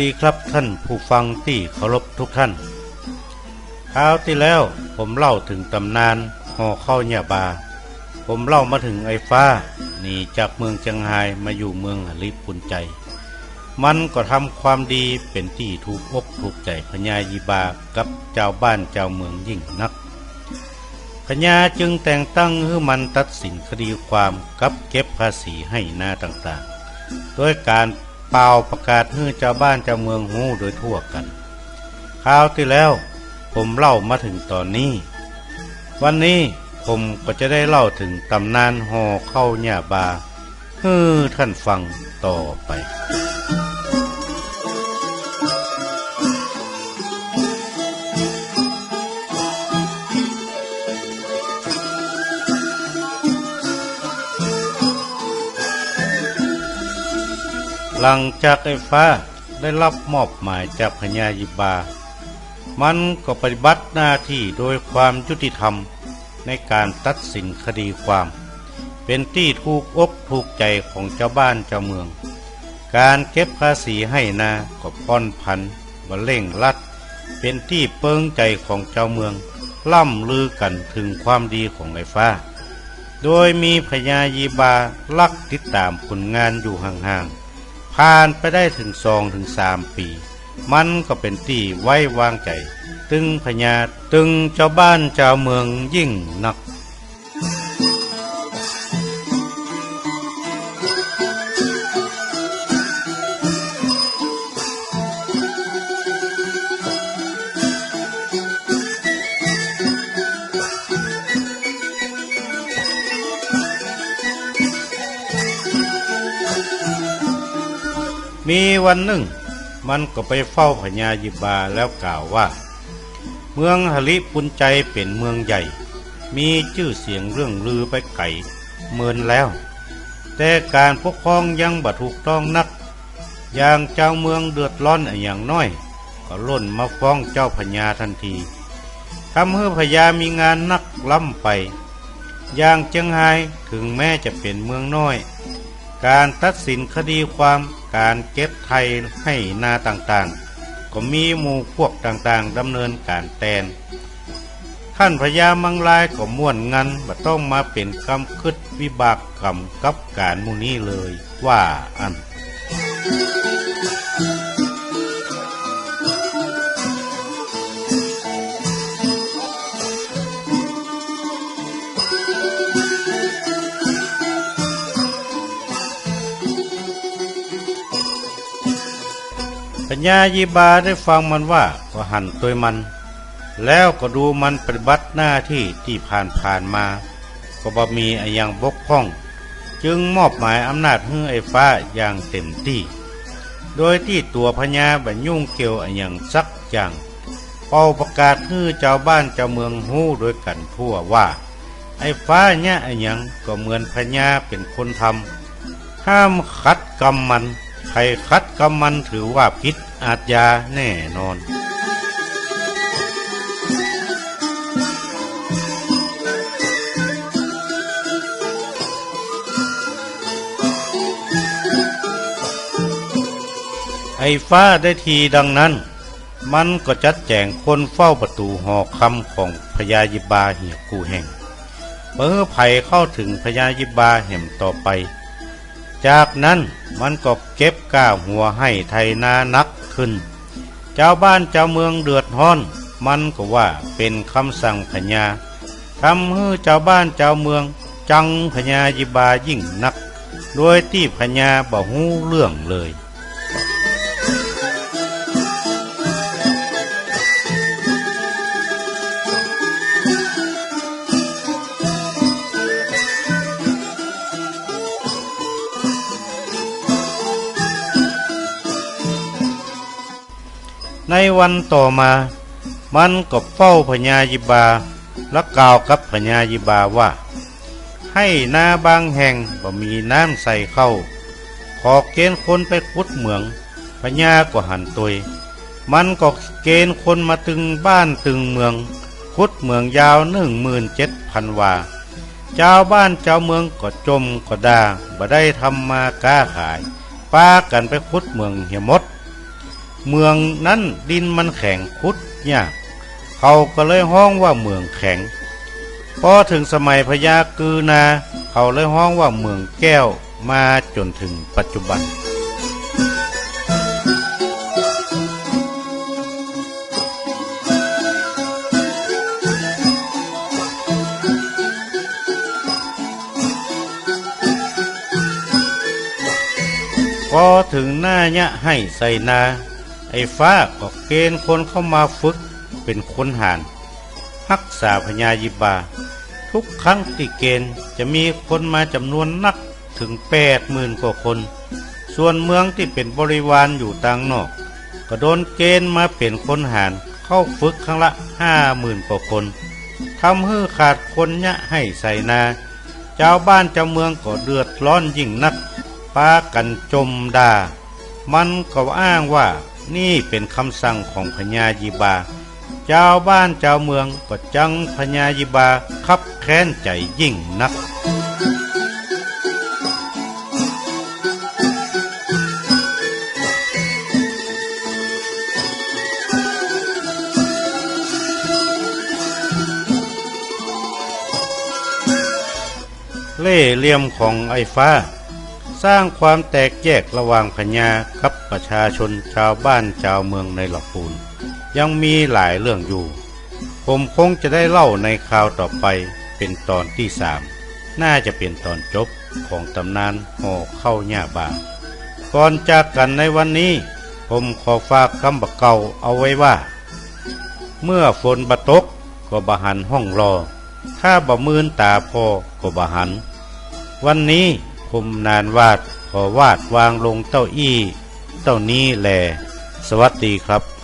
ดีครับท่านผู้ฟังที่เคารพทุกท่านคราวที่แล้วผมเล่าถึงตำนานห่อข้าวเหนียบา ผมเล่ามาถึงไอ้ฟ้าหนีจากเมืองเชียงไฮมาอยู่เมืองหลิปุนใจ มันก็ทำความดีเป็นที่ถูกอกถูกใจพญายีบากับเจ้าบ้านเจ้าเมืองยิ่งนักพญาจึงแต่งตั้งให้มันตัดสินคดีความกับเก็บภาษีให้หน้าต่างๆ โดยการ เป่าประกาศให้เจ้าบ้านเจ้าเมืองหูโดยทั่วกันคราวที่แล้วผมเล่ามาถึงตอนนี้ วันนี้ผมก็จะได้เล่าถึงตำนานหอเข้าหญ้าบาเฮ้ท่านฟังต่อไป หลังจากไอ้ฟ้าได้รับมอบหมายจากพญายิบา มันก็ปฏิบัติหน้าที่โดยความยุติธรรมในการตัดสินคดีความ เป็นที่ถูกอกถูกใจของเจ้าบ้านเจ้าเมือง การเก็บภาษีให้นาก็ป้อนพันว่าเร่งรัด เป็นที่เปิงใจของเจ้าเมือง ล่ำลือกันถึงความดีของไอ้ฟ้า โดยมีพญายีบาลักติดตามผลงานอยู่ห่างๆ ผ่านไปได้ถึงสองถึงสามปี มันก็เป็นที่ไว้วางใจ ตึงพญาตึงเจ้าบ้านเจ้าเมืองยิ่งนัก มีวันหนึ่ง มันก็ไปเฝ้าพญายิบาแล้วกล่าวว่า เมืองหลิปุนใจเป็นเมืองใหญ่ มีชื่อเสียงเรื่องลือไปไก่เมินแล้ว แต่การปกครองยังบ่ถูกต้องนัก อย่างเจ้าเมืองเดือดร้อนอย่างน้อย ก็ล่นมาฟ้องเจ้าพญาทันทีทำให้พญามีงานนักล้ำไปอย่างเจียงไฮ้ถึงแม้จะเป็นเมืองน้อย การตัดสินคดีความ การเก็บไทยให้นาต่างๆ ก็มีหมู่พวกต่างๆดำเนินการแทนท่านพญามังลายก็ม่วนงันบ่ต้องมาเป็นกำคึดวิบากกรรมกับการมูนี้เลยว่าอัน ปัญญายีบาได้ฟังมันว่าก็หันตัวมัน แล้วก็ดูมันปฏิบัติหน้าที่ที่ผ่านผ่านมา ก็บ่มีอะไอย่างบกพร่อง จึงมอบหมายอำนาจให้ไอ้ฟ้าอย่างเต็มที่ โดยที่ตัวพญาบัญยุ่งเกี่ยวอะไอย่างสักอย่างเป่าประกาศให้เจ้าบ้านเจ้าเมืองฮู้โดยกันทั่วว่า ไอ้ฟ้าเนี่ยอะไอย่างก็เหมือนพญาเป็นคนทำห้ามขัดกรรมมัน ใครคัดกรรมมันถือว่าผิดอาญาแน่นอน ไอ้ฟ้าได้ทีดังนั้น มันก็จัดแจงคนเฝ้าประตูหอคำของพญายิบาเหียกูแห่งเพื่อภัยเข้าถึงพญายิบาแห่มต่อไป จากนั้นมันก็เก็บก้าหัวให้ไทยนานักขึ้น เจ้าบ้านเจ้าเมืองเดือดร้อน มันก็ว่าเป็นคำสั่งพญาทำให้เจ้าบ้านเจ้าเมือง จังพญายิบายิ่งนัก โดยที่พญาบ่หูเรื่องเลย ในวันต่อมา มันก็เฝ้าพญายิบาและกล่าวกับพญายิบาว่า ให้นาบางแห่งบ่มีน้ำใส่เข้า ขอเกณฑ์คนไปขุดเหมืองพญาก็หันตุยมันก็เกณฑ์คนมาตึงบ้านตึงเมืองขุดเมืองยาวหนึ่งหมื่นเจ็ดพันวาเจ้าบ้านเจ้าเมืองก็จมก็ด่าบ่ได้ทำมาค้าขาย ป้ากันไปขุดเมืองเหี่ยมด เมืองนั้นดินมันแข็งคุดยากเขาก็เลยห้องว่าเมืองแข็งพอถึงสมัยพญากือนา เขาเลยห้องว่าเมืองแก้วมาจนถึงปัจจุบัน พอถึงหน้ายะให้ใส่นา ไอ้ฟ้าก็เกณฑ์คนเข้ามาฝึกเป็นคนหานรักษาพญายิบา ทุกครั้งที่เกณฑ์จะมีคนมาจำนวนนักถึงแปดหมื่นกว่าคน ส่วนเมืองที่เป็นบริวารอยู่ต่างนอก ก็โดนเกณฑ์มาเป็นคนหารเข้าฝึกครั้งละห้าหมื่นกว่าคนทำให้ขาดคนยะให้ใส่นาเจ้าบ้านเจ้าเมืองก็เดือดร้อนยิ่งนักปากันจมด่ามันก็อ้างว่า นี่เป็นคำสั่งของพญายิบา เจ้าบ้านเจ้าเมืองก็จังพญายิบาคับแค้นใจยิ่งนักเล่เหลี่ยมของไอ้ฟ้า สร้างความแตกแยกระหว่างพญากับประชาชนชาวบ้านชาวเมืองในหลอกปูน ยังมีหลายเรื่องอยู่ ผมคงจะได้เล่าในคราวต่อไปเป็นตอนที่สามน่าจะเป็นตอนจบของตำนานห่อเข้าหญ้าบาก่อนจากกันในวันนี้ ผมขอฝากคำบักเก่าเอาไว้ว่า เมื่อฝนบะตกก็บะหันห้องรอ ถ้าบะมืนตาพอก็บะหัน วันนี้ คมนานวาดขอวาดวางลงเต้าอี้ เต้านี้แลสวัสดีครับ